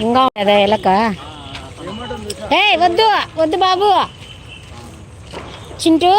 ఇంకా కదా ఎలక. ఏ వద్దు వద్దు బాబు. చింటూ.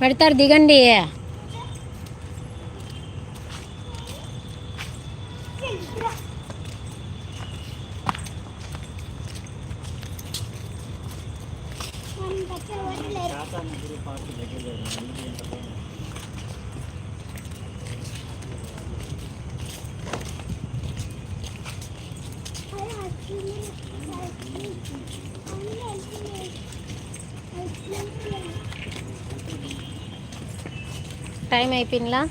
పెడతారు దిగండి టైం అయిపోయిందా?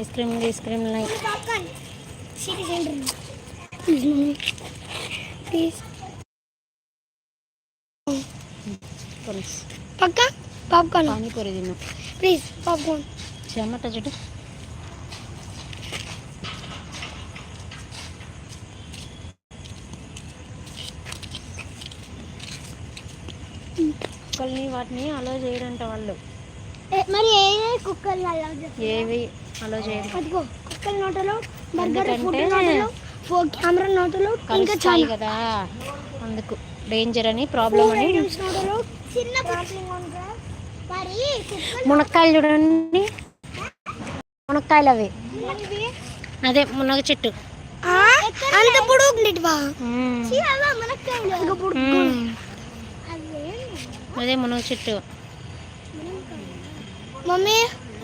Ice cream ice cream popcorn పక్క? పాప్కార్న్? పానీపూరి తిన్నాం ప్లీజ్ పాప్కార్న్. చెమట చుట్టూ. కుక్కల్ని వాటిని అలో చేయడంట వాళ్ళు. మరి ఏ ఏ కుక్కర్లు అలా ఏవి అలో చేయరు. అదిగో కుక్కల నోటలో బర్గర్ ఫుడ్ నోటలో ఫో కెమెరా నోటలో ఇంకా చాలా. కదా. అందుకు డేంజర్ అని ప్రాబ్లం అని. చిన్న మరి మునక్కాయలు చూడండి. మునక్కాయలు అవి అదే మునగ చెట్టు. అంత పొడుగు బా మ్మ్. ఇంకా పొడుగు మ్మ్. అదే మునగ చెట్టు. మమ్మీ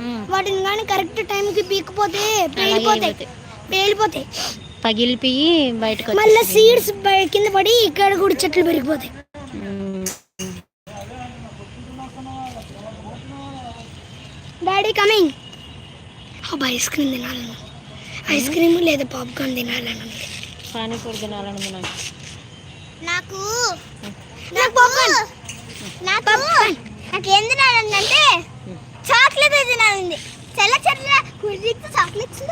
మ్మ్. వాటిని కానీ కరెక్ట్ టైంకి పీకపోతే అలాగే పేలిపోతాయి. పగిలిపోయి బయటకు మళ్ళీ. సీడ్స్ కింద పడి ఇక్కడ కూడా చెట్లు పెరిగిపోతాయి. డాడీ కమింగ్ అబ్బా ఐస్ క్రీమ్ తినాలను ఐస్ క్రీమ్ లేదా పాప్కార్న్ తినాలను పానీపూరి తినాలని నాకు. నాకు పాప్కార్న్ నాకు నాకు ఏం తినాలంటే చాక్లెట్ తినాలండి. తెల్ల చెట్ల చాక్లెట్స్